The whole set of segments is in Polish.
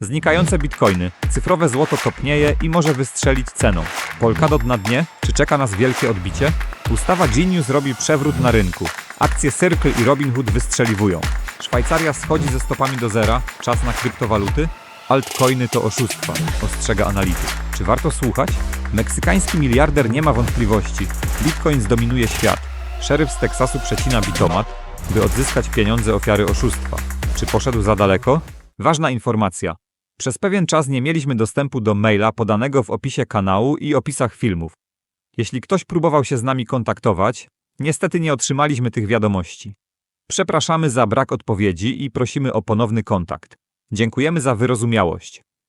Znikające bitcoiny. Cyfrowe złoto topnieje i może wystrzelić ceną. Polkadot na dnie? Czy czeka nas wielkie odbicie? Ustawa Genius robi przewrót na rynku. Akcje Circle i Robinhood wystrzeliwują. Szwajcaria schodzi ze stopami do zera. Czas na kryptowaluty? Altcoiny to oszustwa, ostrzega analityk. Czy warto słuchać? Meksykański miliarder nie ma wątpliwości. Bitcoin zdominuje świat. Szeryf z Teksasu przecina bitomat, by odzyskać pieniądze ofiary oszustwa. Czy poszedł za daleko? Ważna informacja. Przez pewien czas nie mieliśmy dostępu do maila podanego w opisie kanału i opisach filmów. Jeśli ktoś próbował się z nami kontaktować, niestety nie otrzymaliśmy tych wiadomości. Przepraszamy za brak odpowiedzi i prosimy o ponowny kontakt. Dziękujemy za wyrozumiałość.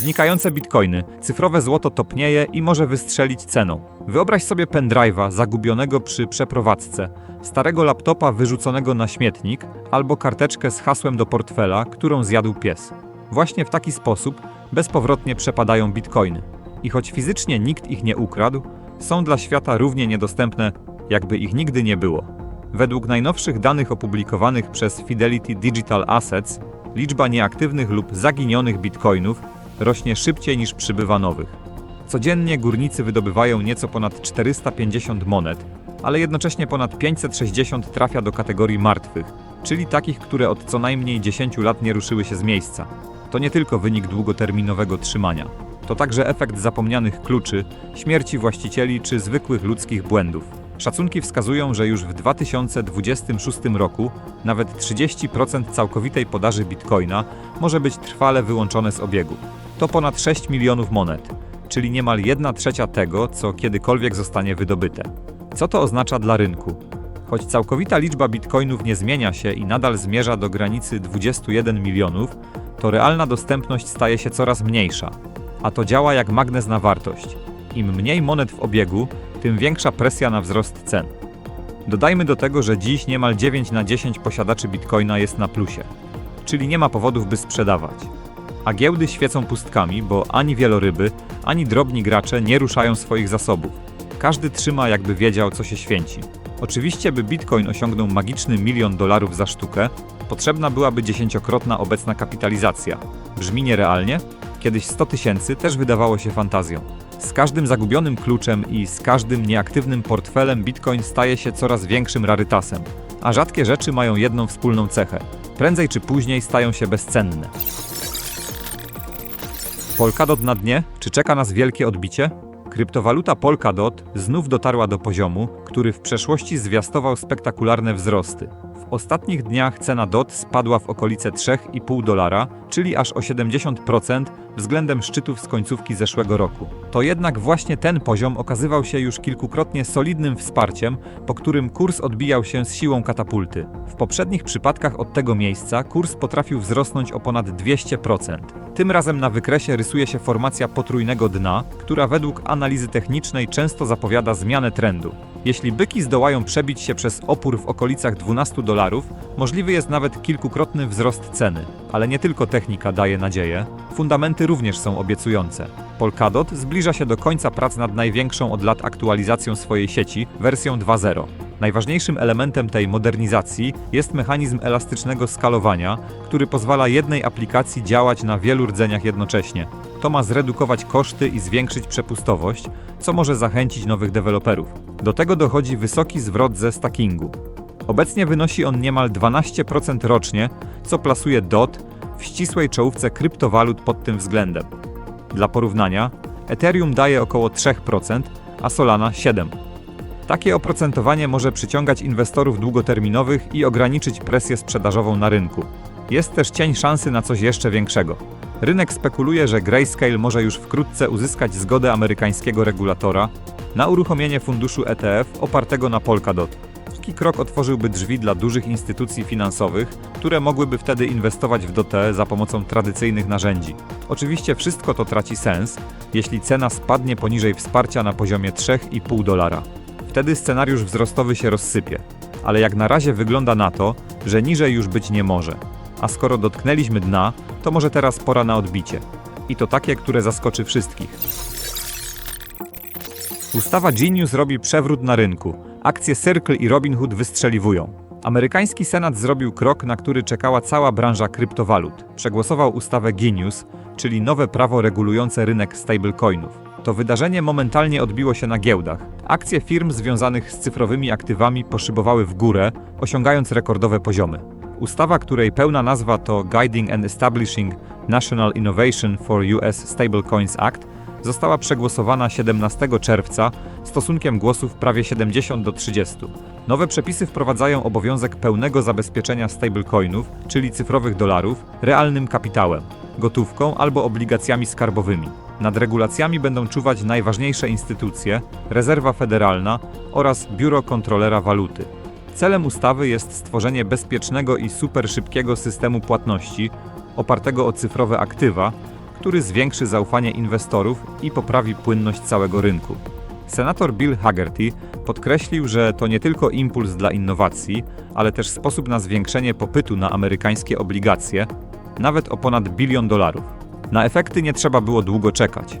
Znikające bitcoiny. Cyfrowe złoto topnieje i może wystrzelić ceną. Wyobraź sobie pendrive'a zagubionego przy przeprowadzce, starego laptopa wyrzuconego na śmietnik albo karteczkę z hasłem do portfela, którą zjadł pies. Właśnie w taki sposób bezpowrotnie przepadają bitcoiny. I choć fizycznie nikt ich nie ukradł, są dla świata równie niedostępne, jakby ich nigdy nie było. Według najnowszych danych opublikowanych przez Fidelity Digital Assets, liczba nieaktywnych lub zaginionych bitcoinów rośnie szybciej niż przybywa nowych. Codziennie górnicy wydobywają nieco ponad 450 monet, ale jednocześnie ponad 560 trafia do kategorii martwych, czyli takich, które od co najmniej 10 lat nie ruszyły się z miejsca. To nie tylko wynik długoterminowego trzymania. To także efekt zapomnianych kluczy, śmierci właścicieli czy zwykłych ludzkich błędów. Szacunki wskazują, że już w 2026 roku nawet 30% całkowitej podaży bitcoina może być trwale wyłączone z obiegu. To ponad 6 milionów monet, czyli niemal 1 trzecia tego, co kiedykolwiek zostanie wydobyte. Co to oznacza dla rynku? Choć całkowita liczba bitcoinów nie zmienia się i nadal zmierza do granicy 21 milionów, to realna dostępność staje się coraz mniejsza. A to działa jak magnes na wartość. Im mniej monet w obiegu, tym większa presja na wzrost cen. Dodajmy do tego, że dziś niemal 9 na 10 posiadaczy bitcoina jest na plusie, czyli nie ma powodów, by sprzedawać. A giełdy świecą pustkami, bo ani wieloryby, ani drobni gracze nie ruszają swoich zasobów. Każdy trzyma, jakby wiedział, co się święci. Oczywiście, by bitcoin osiągnął magiczny milion dolarów za sztukę, potrzebna byłaby dziesięciokrotna obecna kapitalizacja. Brzmi nierealnie? Kiedyś 100 tysięcy też wydawało się fantazją. Z każdym zagubionym kluczem i z każdym nieaktywnym portfelem Bitcoin staje się coraz większym rarytasem. A rzadkie rzeczy mają jedną wspólną cechę. Prędzej czy później stają się bezcenne. Polkadot na dnie? Czy czeka nas wielkie odbicie? Kryptowaluta Polkadot znów dotarła do poziomu, który w przeszłości zwiastował spektakularne wzrosty. W ostatnich dniach cena DOT spadła w okolice 3,5 dolara, czyli aż o 70% względem szczytów z końcówki zeszłego roku. To jednak właśnie ten poziom okazywał się już kilkukrotnie solidnym wsparciem, po którym kurs odbijał się z siłą katapulty. W poprzednich przypadkach od tego miejsca kurs potrafił wzrosnąć o ponad 200%. Tym razem na wykresie rysuje się formacja potrójnego dna, która według analizy technicznej często zapowiada zmianę trendu. Jeśli byki zdołają przebić się przez opór w okolicach 12 dolarów, możliwy jest nawet kilkukrotny wzrost ceny. Ale nie tylko technika daje nadzieję, fundamenty również są obiecujące. Polkadot zbliża się do końca prac nad największą od lat aktualizacją swojej sieci, wersją 2.0. Najważniejszym elementem tej modernizacji jest mechanizm elastycznego skalowania, który pozwala jednej aplikacji działać na wielu rdzeniach jednocześnie. To ma zredukować koszty i zwiększyć przepustowość, co może zachęcić nowych deweloperów. Do tego dochodzi wysoki zwrot ze stackingu. Obecnie wynosi on niemal 12% rocznie, co plasuje DOT w ścisłej czołówce kryptowalut pod tym względem. Dla porównania, Ethereum daje około 3%, a Solana 7%. Takie oprocentowanie może przyciągać inwestorów długoterminowych i ograniczyć presję sprzedażową na rynku. Jest też cień szansy na coś jeszcze większego. Rynek spekuluje, że Grayscale może już wkrótce uzyskać zgodę amerykańskiego regulatora na uruchomienie funduszu ETF opartego na Polkadot. Taki krok otworzyłby drzwi dla dużych instytucji finansowych, które mogłyby wtedy inwestować w DOTE za pomocą tradycyjnych narzędzi. Oczywiście wszystko to traci sens, jeśli cena spadnie poniżej wsparcia na poziomie 3,5 dolara. Wtedy scenariusz wzrostowy się rozsypie, ale jak na razie wygląda na to, że niżej już być nie może. A skoro dotknęliśmy dna, to może teraz pora na odbicie. I to takie, które zaskoczy wszystkich. Ustawa Genius robi przewrót na rynku. Akcje Circle i Robinhood wystrzeliwują. Amerykański Senat zrobił krok, na który czekała cała branża kryptowalut. Przegłosował ustawę Genius, czyli nowe prawo regulujące rynek stablecoinów. To wydarzenie momentalnie odbiło się na giełdach. Akcje firm związanych z cyfrowymi aktywami poszybowały w górę, osiągając rekordowe poziomy. Ustawa, której pełna nazwa to Guiding and Establishing National Innovation for US Stablecoins Act, została przegłosowana 17 czerwca stosunkiem głosów prawie 70 do 30. Nowe przepisy wprowadzają obowiązek pełnego zabezpieczenia stablecoinów, czyli cyfrowych dolarów, realnym kapitałem, gotówką albo obligacjami skarbowymi. Nad regulacjami będą czuwać najważniejsze instytucje, Rezerwa Federalna oraz Biuro Kontrolera Waluty. Celem ustawy jest stworzenie bezpiecznego i superszybkiego systemu płatności opartego o cyfrowe aktywa, który zwiększy zaufanie inwestorów i poprawi płynność całego rynku. Senator Bill Haggerty podkreślił, że to nie tylko impuls dla innowacji, ale też sposób na zwiększenie popytu na amerykańskie obligacje, nawet o ponad bilion dolarów. Na efekty nie trzeba było długo czekać.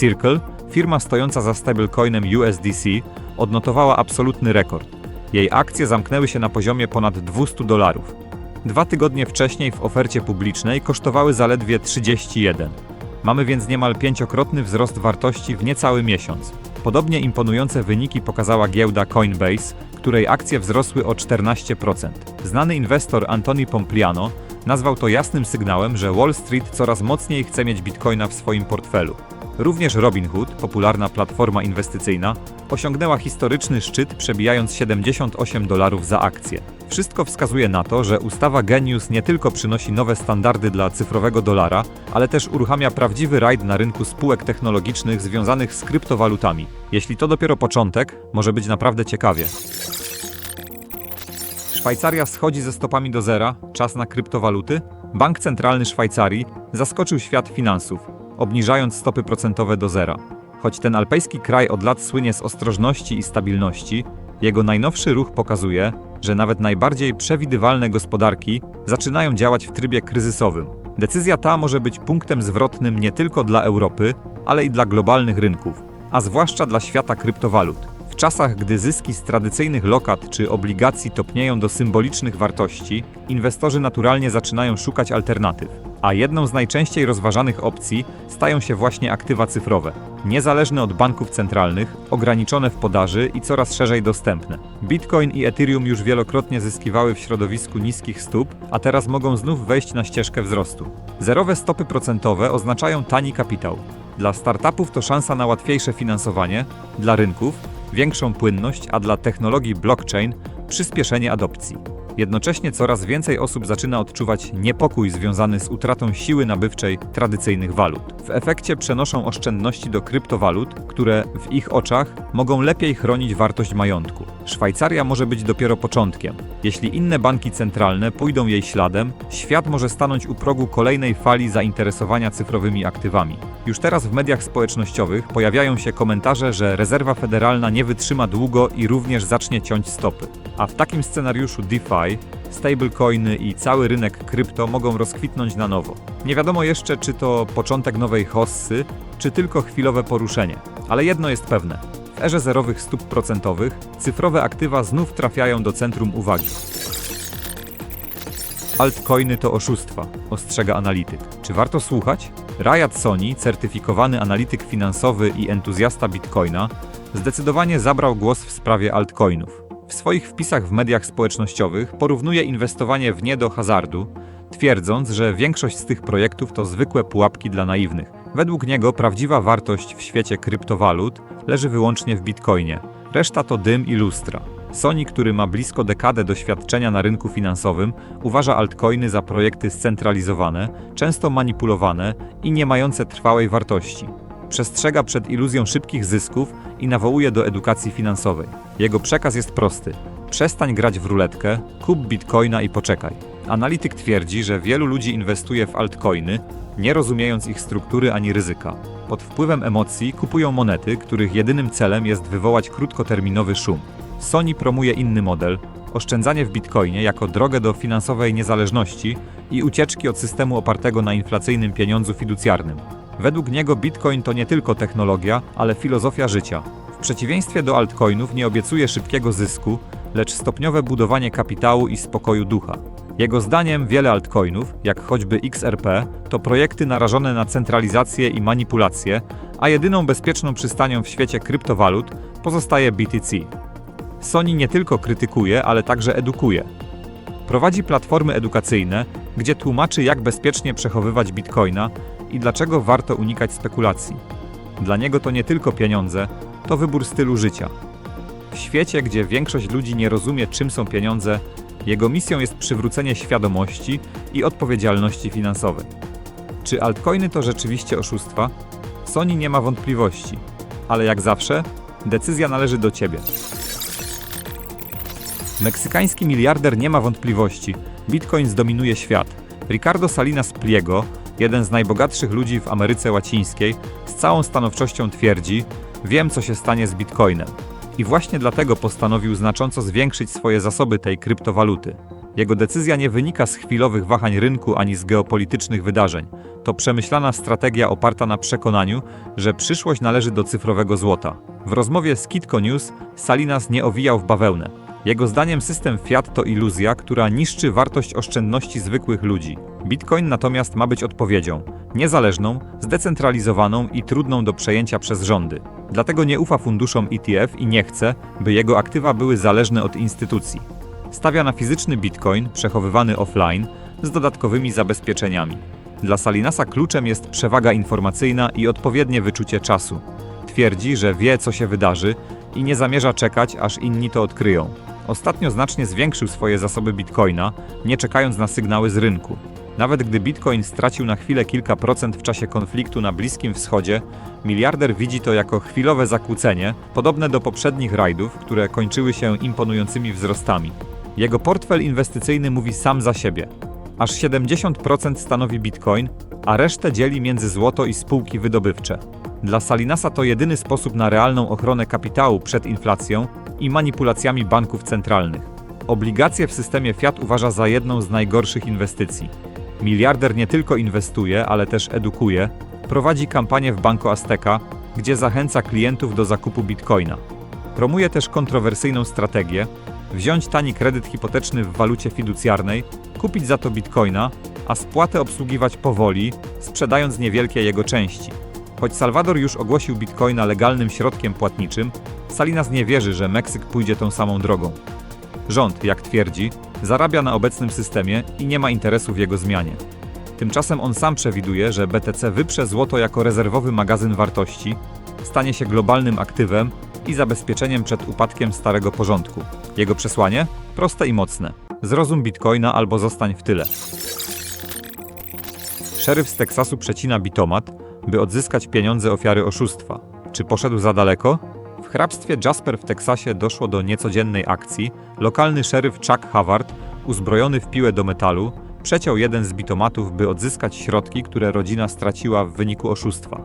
Circle, firma stojąca za stablecoinem USDC, odnotowała absolutny rekord. Jej akcje zamknęły się na poziomie ponad 200 dolarów. Dwa tygodnie wcześniej w ofercie publicznej kosztowały zaledwie 31. Mamy więc niemal pięciokrotny wzrost wartości w niecały miesiąc. Podobnie imponujące wyniki pokazała giełda Coinbase, której akcje wzrosły o 14%. Znany inwestor Antoni Pompliano nazwał to jasnym sygnałem, że Wall Street coraz mocniej chce mieć bitcoina w swoim portfelu. Również Robinhood, popularna platforma inwestycyjna, osiągnęła historyczny szczyt, przebijając 78 dolarów za akcję. Wszystko wskazuje na to, że ustawa Genius nie tylko przynosi nowe standardy dla cyfrowego dolara, ale też uruchamia prawdziwy rajd na rynku spółek technologicznych związanych z kryptowalutami. Jeśli to dopiero początek, może być naprawdę ciekawie. Szwajcaria schodzi ze stopami do zera, czas na kryptowaluty? Bank Centralny Szwajcarii zaskoczył świat finansów, obniżając stopy procentowe do zera. Choć ten alpejski kraj od lat słynie z ostrożności i stabilności, jego najnowszy ruch pokazuje, że nawet najbardziej przewidywalne gospodarki zaczynają działać w trybie kryzysowym. Decyzja ta może być punktem zwrotnym nie tylko dla Europy, ale i dla globalnych rynków, a zwłaszcza dla świata kryptowalut. Czasach, gdy zyski z tradycyjnych lokat czy obligacji topnieją do symbolicznych wartości, inwestorzy naturalnie zaczynają szukać alternatyw. A jedną z najczęściej rozważanych opcji stają się właśnie aktywa cyfrowe, niezależne od banków centralnych, ograniczone w podaży i coraz szerzej dostępne. Bitcoin i Ethereum już wielokrotnie zyskiwały w środowisku niskich stóp, a teraz mogą znów wejść na ścieżkę wzrostu. Zerowe stopy procentowe oznaczają tani kapitał. Dla startupów to szansa na łatwiejsze finansowanie, dla rynków większą płynność, a dla technologii blockchain przyspieszenie adopcji. Jednocześnie coraz więcej osób zaczyna odczuwać niepokój związany z utratą siły nabywczej tradycyjnych walut. W efekcie przenoszą oszczędności do kryptowalut, które w ich oczach mogą lepiej chronić wartość majątku. Szwajcaria może być dopiero początkiem. Jeśli inne banki centralne pójdą jej śladem, świat może stanąć u progu kolejnej fali zainteresowania cyfrowymi aktywami. Już teraz w mediach społecznościowych pojawiają się komentarze, że rezerwa federalna nie wytrzyma długo i również zacznie ciąć stopy. A w takim scenariuszu DeFi, stablecoiny i cały rynek krypto mogą rozkwitnąć na nowo. Nie wiadomo jeszcze, czy to początek nowej hossy, czy tylko chwilowe poruszenie. Ale jedno jest pewne. W erze zerowych stóp procentowych cyfrowe aktywa znów trafiają do centrum uwagi. Altcoiny to oszustwa, ostrzega analityk. Czy warto słuchać? Rayad Sony, certyfikowany analityk finansowy i entuzjasta Bitcoina, zdecydowanie zabrał głos w sprawie altcoinów. W swoich wpisach w mediach społecznościowych porównuje inwestowanie w nie do hazardu, twierdząc, że większość z tych projektów to zwykłe pułapki dla naiwnych. Według niego prawdziwa wartość w świecie kryptowalut leży wyłącznie w bitcoinie, Reszta to dym i lustra. Sony, który ma blisko dekadę doświadczenia na rynku finansowym, uważa altcoiny za projekty scentralizowane, często manipulowane i nie mające trwałej wartości. Przestrzega przed iluzją szybkich zysków i nawołuje do edukacji finansowej. Jego przekaz jest prosty: przestań grać w ruletkę, kup bitcoina i poczekaj. Analityk twierdzi, że wielu ludzi inwestuje w altcoiny, nie rozumiejąc ich struktury ani ryzyka. Pod wpływem emocji kupują monety, których jedynym celem jest wywołać krótkoterminowy szum. Sony promuje inny model oszczędzanie w bitcoinie jako drogę do finansowej niezależności i ucieczki od systemu opartego na inflacyjnym pieniądzu fiducjarnym. Według niego bitcoin to nie tylko technologia, ale filozofia życia. W przeciwieństwie do altcoinów nie obiecuje szybkiego zysku, lecz stopniowe budowanie kapitału i spokoju ducha. Jego zdaniem wiele altcoinów, jak choćby XRP, to projekty narażone na centralizację i manipulację, a jedyną bezpieczną przystanią w świecie kryptowalut pozostaje BTC. Sony nie tylko krytykuje, ale także edukuje. Prowadzi platformy edukacyjne, gdzie tłumaczy, jak bezpiecznie przechowywać bitcoina i dlaczego warto unikać spekulacji. Dla niego to nie tylko pieniądze, to wybór stylu życia. W świecie, gdzie większość ludzi nie rozumie, czym są pieniądze, jego misją jest przywrócenie świadomości i odpowiedzialności finansowej. Czy altcoiny to rzeczywiście oszustwa? Sony nie ma wątpliwości, ale jak zawsze, decyzja należy do ciebie. Meksykański miliarder nie ma wątpliwości. Bitcoin zdominuje świat. Ricardo Salinas Pliego, jeden z najbogatszych ludzi w Ameryce Łacińskiej, z całą stanowczością twierdzi: Wiem, co się stanie z Bitcoinem. I właśnie dlatego postanowił znacząco zwiększyć swoje zasoby tej kryptowaluty. Jego decyzja nie wynika z chwilowych wahań rynku ani z geopolitycznych wydarzeń. To przemyślana strategia oparta na przekonaniu, że przyszłość należy do cyfrowego złota. W rozmowie z Kitco News Salinas nie owijał w bawełnę. Jego zdaniem system fiat to iluzja, która niszczy wartość oszczędności zwykłych ludzi. Bitcoin natomiast ma być odpowiedzią niezależną, zdecentralizowaną i trudną do przejęcia przez rządy. Dlatego nie ufa funduszom ETF i nie chce, by jego aktywa były zależne od instytucji. Stawia na fizyczny bitcoin przechowywany offline z dodatkowymi zabezpieczeniami. Dla Salinasa kluczem jest przewaga informacyjna i odpowiednie wyczucie czasu. Twierdzi, że wie, co się wydarzy i nie zamierza czekać, aż inni to odkryją. Ostatnio znacznie zwiększył swoje zasoby bitcoina, nie czekając na sygnały z rynku. Nawet gdy bitcoin stracił na chwilę kilka procent w czasie konfliktu na Bliskim Wschodzie, miliarder widzi to jako chwilowe zakłócenie, podobne do poprzednich rajdów, które kończyły się imponującymi wzrostami. Jego portfel inwestycyjny mówi sam za siebie. Aż 70% stanowi bitcoin, a resztę dzieli między złoto i spółki wydobywcze. Dla Salinasa to jedyny sposób na realną ochronę kapitału przed inflacją i manipulacjami banków centralnych. Obligacje w systemie fiat uważa za jedną z najgorszych inwestycji. Miliarder nie tylko inwestuje, ale też edukuje, prowadzi kampanię w Banco Azteca, gdzie zachęca klientów do zakupu bitcoina. Promuje też kontrowersyjną strategię: wziąć tani kredyt hipoteczny w walucie fiducjarnej, kupić za to bitcoina, a spłatę obsługiwać powoli, sprzedając niewielkie jego części. Choć Salwador już ogłosił bitcoina legalnym środkiem płatniczym, Salinas nie wierzy, że Meksyk pójdzie tą samą drogą. Rząd, jak twierdzi, zarabia na obecnym systemie i nie ma interesu w jego zmianie. Tymczasem on sam przewiduje, że BTC wyprze złoto jako rezerwowy magazyn wartości, stanie się globalnym aktywem i zabezpieczeniem przed upadkiem starego porządku. Jego przesłanie? Proste i mocne. Zrozum bitcoina albo zostań w tyle. Szeryf z Teksasu przecina bitomat, by odzyskać pieniądze ofiary oszustwa. Czy poszedł za daleko? Hrabstwie Jasper w Teksasie doszło do niecodziennej akcji. Lokalny szeryf Chuck Havard, uzbrojony w piłę do metalu, przeciął jeden z bitomatów, by odzyskać środki, które rodzina straciła w wyniku oszustwa.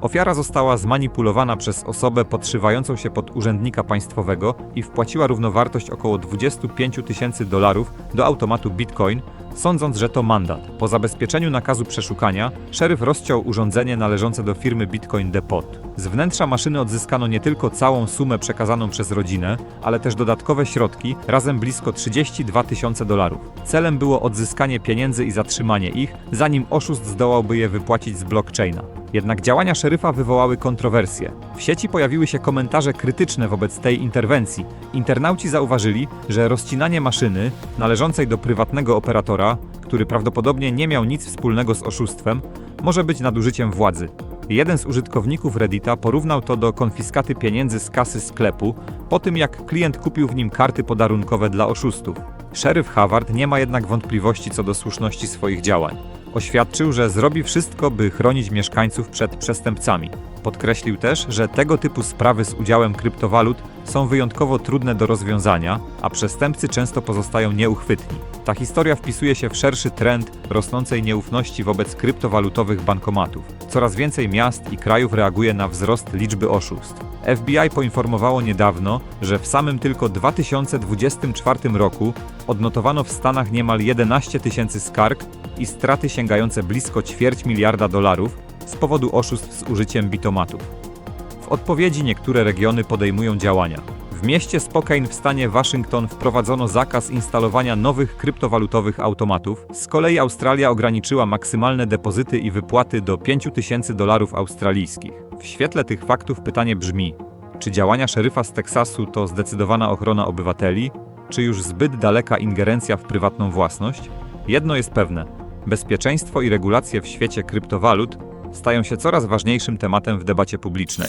Ofiara została zmanipulowana przez osobę podszywającą się pod urzędnika państwowego i wpłaciła równowartość około 25 tysięcy dolarów do automatu Bitcoin, sądząc, że to mandat. Po zabezpieczeniu nakazu przeszukania, szeryf rozciął urządzenie należące do firmy Bitcoin Depot. Z wnętrza maszyny odzyskano nie tylko całą sumę przekazaną przez rodzinę, ale też dodatkowe środki, razem blisko 32 tysiące dolarów. Celem było odzyskanie pieniędzy i zatrzymanie ich, zanim oszust zdołałby je wypłacić z blockchaina. Jednak działania szeryfa wywołały kontrowersje. W sieci pojawiły się komentarze krytyczne wobec tej interwencji. Internauci zauważyli, że rozcinanie maszyny, należącej do prywatnego operatora, który prawdopodobnie nie miał nic wspólnego z oszustwem, może być nadużyciem władzy. Jeden z użytkowników Reddita porównał to do konfiskaty pieniędzy z kasy sklepu po tym, jak klient kupił w nim karty podarunkowe dla oszustów. Szeryf Howard nie ma jednak wątpliwości co do słuszności swoich działań. Oświadczył, że zrobi wszystko, by chronić mieszkańców przed przestępcami. Podkreślił też, że tego typu sprawy z udziałem kryptowalut są wyjątkowo trudne do rozwiązania, a przestępcy często pozostają nieuchwytni. Ta historia wpisuje się w szerszy trend rosnącej nieufności wobec kryptowalutowych bankomatów. Coraz więcej miast i krajów reaguje na wzrost liczby oszustw. FBI poinformowało niedawno, że w samym tylko 2024 roku odnotowano w Stanach niemal 11 tysięcy skarg i straty sięgające blisko ćwierć miliarda dolarów z powodu oszustw z użyciem bitomatów. W odpowiedzi niektóre regiony podejmują działania. W mieście Spokane w stanie Waszyngton wprowadzono zakaz instalowania nowych kryptowalutowych automatów. Z kolei Australia ograniczyła maksymalne depozyty i wypłaty do 5 tysięcy dolarów australijskich. W świetle tych faktów pytanie brzmi: czy działania szeryfa z Teksasu to zdecydowana ochrona obywateli, czy już zbyt daleka ingerencja w prywatną własność? Jedno jest pewne: bezpieczeństwo i regulacje w świecie kryptowalut stają się coraz ważniejszym tematem w debacie publicznej.